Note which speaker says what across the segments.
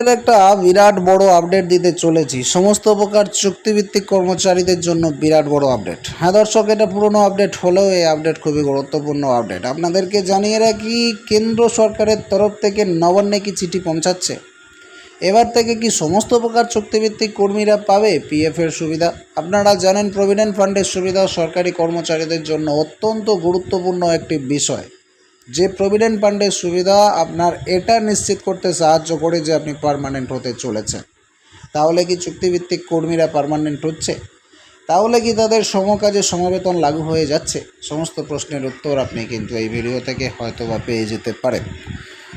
Speaker 1: একটা বিরাট বড় আপডেট দিতে চলেছি। সমস্ত প্রকার চুক্তিভিত্তিক কর্মচারীদের জন্য বিরাট বড় আপডেট হ্যাঁ দর্শক, এটা পুরনো আপডেট হলেও এই আপডেট খুবই গুরুত্বপূর্ণ আপডেট আপনাদেরকে জানিয়ে রাখি, কেন্দ্র সরকারের তরফ থেকে নবান্নে কি চিঠি পৌঁছাচ্ছে? এবার থেকে কি সমস্ত প্রকার চুক্তিভিত্তিক কর্মীরা পাবে পিএফ এর সুবিধা? আপনারা জানেন প্রভিডেন্ট ফান্ডের সুবিধা সরকারি কর্মচারীদের জন্য অত্যন্ত গুরুত্বপূর্ণ একটি বিষয়। যে প্রভিডেন্ট ফান্ডের সুবিধা আপনার এটা নিশ্চিত করতে সাহায্য করে যে আপনি পারমানেন্ট হতে চলেছেন। তাহলে কি চুক্তিভিত্তিক কর্মীরা পারমানেন্ট হচ্ছে? তাহলে কি তাদের সমকাজে সমবেতন লাগু হয়ে যাচ্ছে? সমস্ত প্রশ্নের উত্তর আপনি কিন্তু এই ভিডিও থেকে হয়তো বা পেয়ে যেতে পারেন।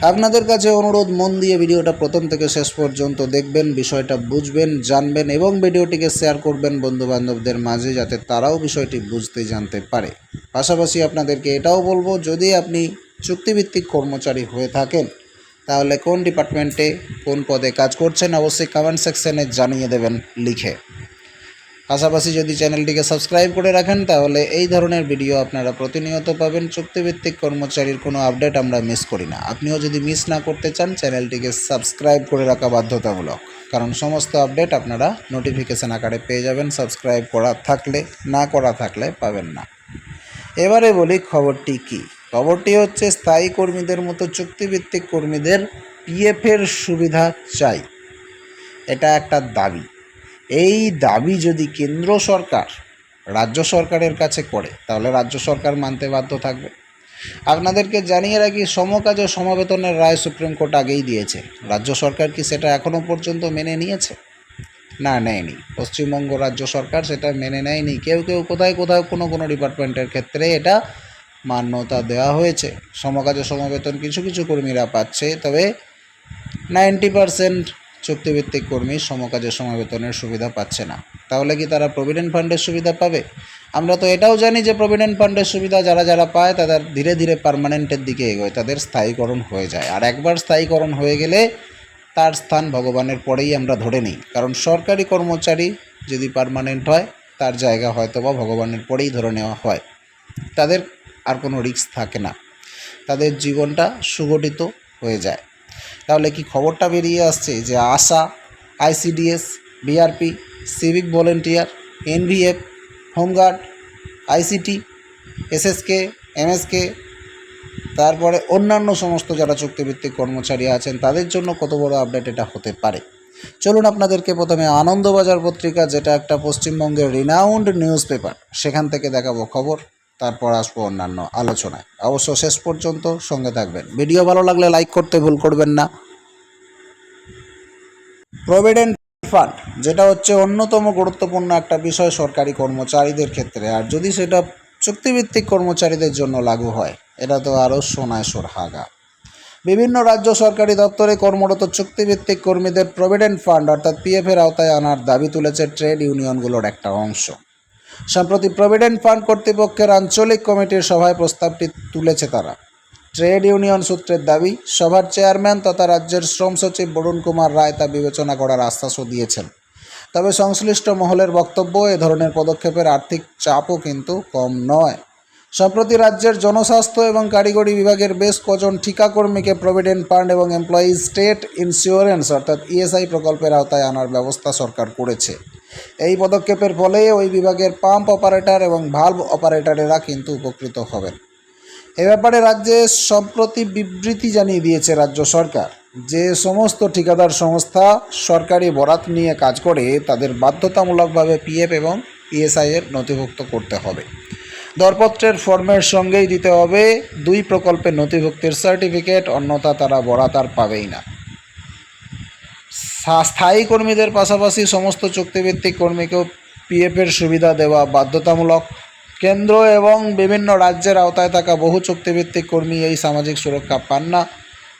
Speaker 1: আপনাদের কাছে অনুরোধ, মন দিয়ে ভিডিওটা প্রথম থেকে শেষ পর্যন্ত দেখবেন, বিষয়টা বুঝবেন, জানবেন এবং ভিডিওটিকে শেয়ার করবেন বন্ধুবান্ধবদের মাঝে যাতে তারাও বিষয়টি বুঝতে জানতে পারে। পাশাপাশি আপনাদেরকে এটাও বলব, যদি আপনি চুক্তিভিত্তিক কর্মচারী হয়ে থাকেন, তাহলে কোন ডিপার্টমেন্টে কোন পদে কাজ করছেন, অবশ্যই কমেন্ট সেকশনে জানিয়ে দেবেন লিখে। পাশাপাশি যদি চ্যানেলটিকে সাবস্ক্রাইব করে রাখেন, তাহলে এই ধরনের ভিডিও আপনারা প্রতিনিয়ত পাবেন। চুক্তিভিত্তিক কর্মচারীর কোনো আপডেট আমরা মিস করি না। আপনিও যদি মিস না করতে চান, চ্যানেলটিকে সাবস্ক্রাইব করে রাখা বাধ্যতামূলক। কারণ সমস্ত আপডেট আপনারা নোটিফিকেশান আকারে পেয়ে যাবেন। সাবস্ক্রাইব করা থাকলে, না করা থাকলে পাবেন না। এবারে বলি খবরটি কি? খবরটি হচ্ছে, স্থায়ী কর্মীদের মতো চুক্তিভিত্তিক কর্মীদের পিএফের সুবিধা চাই। এটা একটা দাবি। এই দাবি যদি কেন্দ্র সরকার রাজ্য সরকারের কাছে করে, তাহলে রাজ্য সরকার মানতে বাধ্য থাকবে। আপনাদেরকে জানিয়ে রাখি, সমকাজ ও সমবেতনের রায় সুপ্রিম কোর্ট আগেই দিয়েছে। রাজ্য সরকার কি সেটা এখনও পর্যন্ত মেনে নিয়েছে? না, নেয়নি। পশ্চিমবঙ্গ রাজ্য সরকার সেটা মেনে নেয়নি। কেউ কেউ কোথায় কোথাও কোনো কোনো ডিপার্টমেন্টের ক্ষেত্রে এটা মান্যতা দেওয়া হয়েছে। সমকাজ ও সমবেতন কিছু কিছু কর্মীরা পাচ্ছে, তবে নাইনটি পারসেন্ট চুক্তিভিত্তিক কর্মী সমকাজে সমবেতনের সুবিধা পাচ্ছে না। তাহলে কি তারা প্রভিডেন্ট ফান্ডের সুবিধা পাবে? আমরা তো এটাও জানি যে প্রভিডেন্ট ফান্ডের সুবিধা যারা যারা পায়, তাদের ধীরে ধীরে পার্মানেন্টের দিকে এগোয়, তাদের স্থায়ীকরণ হয়ে যায়। আর একবার স্থায়ীকরণ হয়ে গেলে তার স্থান ভগবানের পরেই আমরা ধরে নিই। কারণ সরকারি কর্মচারী যদি পারমানেন্ট হয়, তার জায়গা হয়তো বা ভগবানের পরেই ধরে নেওয়া হয়। তাদের আর কোনো রিস্ক থাকে না। তাদের জীবনটা সুগঠিত হয়ে যায়। তাহলে কি খবরটা বেরিয়ে আসছে যে ASHA, ICDS, BRP, civic volunteer, NVF, home guard, ICT, SSK, MSK, তারপরে অন্যান্য সমস্ত যারা চুক্তিভিত্তিক কর্মচারী আছেন, তাদের জন্য কত বড় আপডেট এটা হতে পারে? চলুন আপনাদেরকে প্রথমে আনন্দবাজার পত্রিকা, যেটা একটা পশ্চিমবঙ্গের রিনাউন্ড নিউজ পেপার সেখান থেকে দেখাবো খবর। তারপর আসব অন্যান্য আলোচনায়। অবশ্য শেষ পর্যন্ত সঙ্গে থাকবেন। ভিডিও ভালো লাগলে লাইক করতে ভুল করবেন না। প্রভিডেন্ট ফান্ড যেটা হচ্ছে অন্যতম গুরুত্বপূর্ণ একটা বিষয় সরকারি কর্মচারীদের ক্ষেত্রে। আর যদি সেটা চুক্তিভিত্তিক কর্মচারীদের জন্য লাগু হয়, এটা তো আরও সোনায় সোরহাগা। বিভিন্ন রাজ্য সরকারি দপ্তরে কর্মরত চুক্তিভিত্তিক কর্মীদের প্রভিডেন্ট ফান্ড অর্থাৎ পিএফের আওতায় আনার দাবি তুলেছে ট্রেড ইউনিয়নগুলোর একটা অংশ। সম্প্রতি প্রভিডেন্ট ফান্ড কর্তৃপক্ষের আঞ্চলিক কমিটির সভায় প্রস্তাবটি তুলেছে তারা। ট্রেড ইউনিয়ন সূত্রের দাবি, সভার চেয়ারম্যান তথা রাজ্যের শ্রম সচিব বরুণ কুমার রায় তা বিবেচনা করার আশ্বাসও দিয়েছেন। তবে সংশ্লিষ্ট মহলের বক্তব্য, এ ধরনের পদক্ষেপের আর্থিক চাপও কিন্তু কম নয়। সম্প্রতি রাজ্যের জনস্বাস্থ্য এবং কারিগরি বিভাগের বেশ কজন ঠিকাকর্মীকে প্রভিডেন্ট ফান্ড এবং এমপ্লয়ি স্টেট ইন্স্যুরেন্স অর্থাৎ ইএসআই প্রকল্পের আওতায় আনার ব্যবস্থা সরকার করেছে। এই পদক্ষেপের ফলে ওই বিভাগের পাম্প অপারেটর এবং ভাল্ব অপারেটরেরা কিন্তু উপকৃত হবেন। এ ব্যাপারে রাজ্যে সম্প্রতি বিবৃতি জানিয়ে দিয়েছে রাজ্য সরকার যে সমস্ত ঠিকাদার সংস্থা সরকারি বরাত নিয়ে কাজ করে তাদের বাধ্যতামূলকভাবে পিএফ এবং ইএসআই এর নথিভুক্ত করতে হবে। দরপত্রের ফর্মের সঙ্গেই দিতে হবে, দুই প্রকল্পের নথিভুক্তির সার্টিফিকেট, অন্যথা তারা বরাত আর পাবেই না। স্থায়ী কর্মীদের পাশাপাশি সমস্ত চুক্তিভিত্তিক কর্মীকেও পিএফের সুবিধা দেওয়া বাধ্যতামূলক। কেন্দ্র এবং বিভিন্ন রাজ্যের আওতায় থাকা বহু চুক্তিভিত্তিক কর্মী এই সামাজিক সুরক্ষা পান না।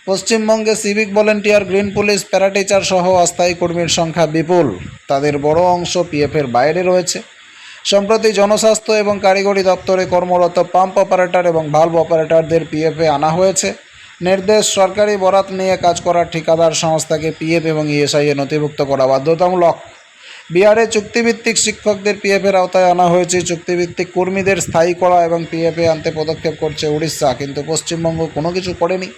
Speaker 1: পশ্চিমবঙ্গে civic volunteer green police para teacher সহ অস্থায়ী কর্মীর সংখ্যা বিপুল। তাদের বড় অংশ পিএফের বাইরে রয়েছে। সম্প্রতি জনস্বাস্থ্য এবং কারিগরি দপ্তরে কর্মরত পাম্প অপারেটর এবং ভালভ অপারেটরদের পিএফে আনা হয়েছে। নির্দেশ, সরকারি বরাত নিয়ে কাজ করা ঠিকাদার সংস্থাকে পিএফ এবং ইএসআই এ নথিভুক্ত করা বাধ্যতামূলক। বিহারে চুক্তিভিত্তিক শিক্ষকদের পিএফের আওতায় আনা হয়েছে, চুক্তিভিত্তিক কর্মীদের স্থায়ী করা এবং পিএফে আনতে পদক্ষেপ করছে উড়িষ্যা কিন্তু পশ্চিমবঙ্গ কোনো কিছু করেনি।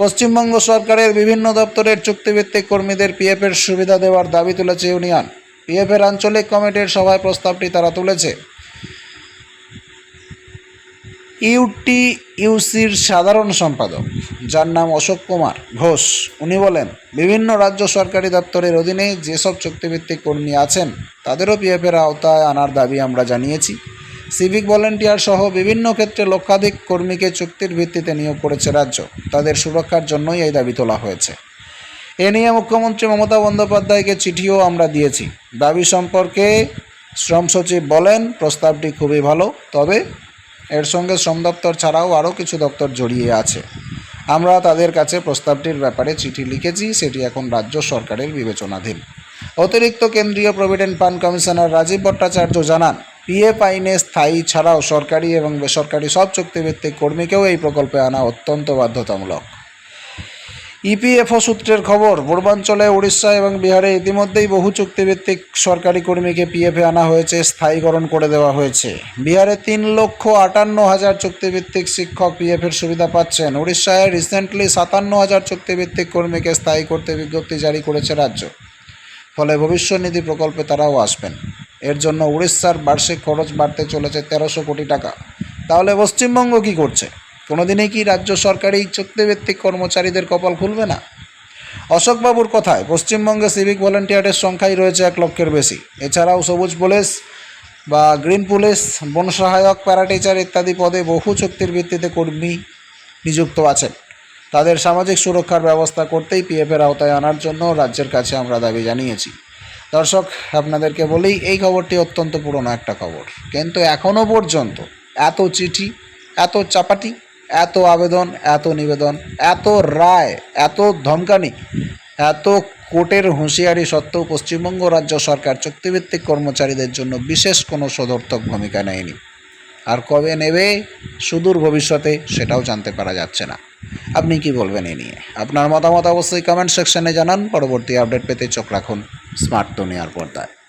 Speaker 1: পশ্চিমবঙ্গ সরকারের বিভিন্ন দপ্তরের চুক্তিভিত্তিক কর্মীদের পিএফের সুবিধা দেওয়ার দাবি তুলেছে ইউনিয়ন। পিএফের আঞ্চলিক কমিটির সভায় প্রস্তাবটি তারা তুলেছে। ইউটি ইউসির সাধারণ সম্পাদক, যার নাম অশোক কুমার ঘোষ। উনি বলেন, বিভিন্ন রাজ্য সরকারি দপ্তরের অধীনে যেসব চুক্তিভিত্তিক কর্মী আছেন, তাদেরও পিএফের আওতায় আনার দাবি আমরা জানিয়েছি। সিভিক ভলেন্টিয়ার সহ বিভিন্ন ক্ষেত্রে লক্ষাধিক কর্মীকে চুক্তির ভিত্তিতে নিয়োগ করেছে রাজ্য। তাদের সুরক্ষার জন্যই এই দাবি তোলা হয়েছে। এ নিয়ে মুখ্যমন্ত্রী মমতা বন্দ্যোপাধ্যায়কে চিঠিও আমরা দিয়েছি। দাবি সম্পর্কে শ্রম সচিব বলেন, প্রস্তাবটি খুবই ভালো, তবে এর সঙ্গে শ্রম দপ্তর ছাড়াও আরও কিছু দপ্তর জড়িয়ে আছে। আমরা তাদের কাছে প্রস্তাবটির ব্যাপারে চিঠি লিখেছি, সেটি এখন রাজ্য সরকারের বিবেচনাধীন। অতিরিক্ত কেন্দ্রীয় provident fund commissioner Rajib Bhattacharya জানান পিএফ আইনে স্থায়ী ছাড়াও সরকারি এবং বেসরকারি সব চুক্তিভিত্তিক কর্মীকেও এই প্রকল্পে আনা অত্যন্ত বাধ্যতামূলক। ইপিএফও সূত্রের খবর, পূর্বাঞ্চলে উড়িষ্যা এবং বিহারে ইতিমধ্যেই বহু চুক্তিভিত্তিক সরকারি কর্মীকে পিএফে আনা হয়েছে, স্থায়ীকরণ করে দেওয়া হয়েছে। বিহারে তিন লক্ষ আটান্ন হাজার চুক্তিভিত্তিক শিক্ষক পিএফের সুবিধা পাচ্ছেন। উড়িষ্যায় রিসেন্টলি সাতান্ন হাজার চুক্তিভিত্তিক কর্মীকে স্থায়ী করতে বিজ্ঞপ্তি জারি করেছে রাজ্য। ফলে ভবিষ্যনিধি প্রকল্পে তারাও আসবেন। এর জন্য উড়িষ্যার বার্ষিক খরচ বাড়তে চলেছে তেরোশো কোটি টাকা। তাহলে পশ্চিমবঙ্গ কি করছে? কোনোদিনই কি রাজ্য সরকারি চুক্তিভিত্তিক কর্মচারীদের কপাল খুলবে না? অশোকবাবুর কথায় পশ্চিমবঙ্গে সিভিক ভলেন্টিয়ারের সংখ্যাই রয়েছে এক লক্ষের বেশি। এছাড়াও সবুজ পুলিশ বা গ্রিন পুলিশ, বন সহায়ক প্যারাটিচার ইত্যাদি পদে বহু চুক্তির ভিত্তিতে কর্মী নিযুক্ত আছেন। তাদের সামাজিক সুরক্ষার ব্যবস্থা করতেই পিএফের আওতায় আনার জন্য রাজ্যের কাছে আমরা দাবি জানিয়েছি। দর্শক, আপনাদেরকে বলি, এই খবরটি অত্যন্ত পুরনো একটা খবর। কিন্তু এখনও পর্যন্ত এত চিঠি, এত চাপাটি এত আবেদন, এত নিবেদন, এত রায়, এত ধমকানি, এত কোর্টের হুঁশিয়ারি সত্ত্বেও পশ্চিমবঙ্গ রাজ্য সরকার চুক্তিভিত্তিক কর্মচারীদের জন্য বিশেষ কোনো সদর্থক ভূমিকা নেয়নি। আর কবে নেবে, সুদূর ভবিষ্যতে সেটাও জানতে পারা যাচ্ছে না। আপনি কি বলবেন এ নিয়ে? আপনার মতামত অবশ্যই কমেন্ট সেকশনে জানান। পরবর্তী আপডেট পেতে চোখ রাখুন স্মার্ট দুনিয়ার পর্দায়।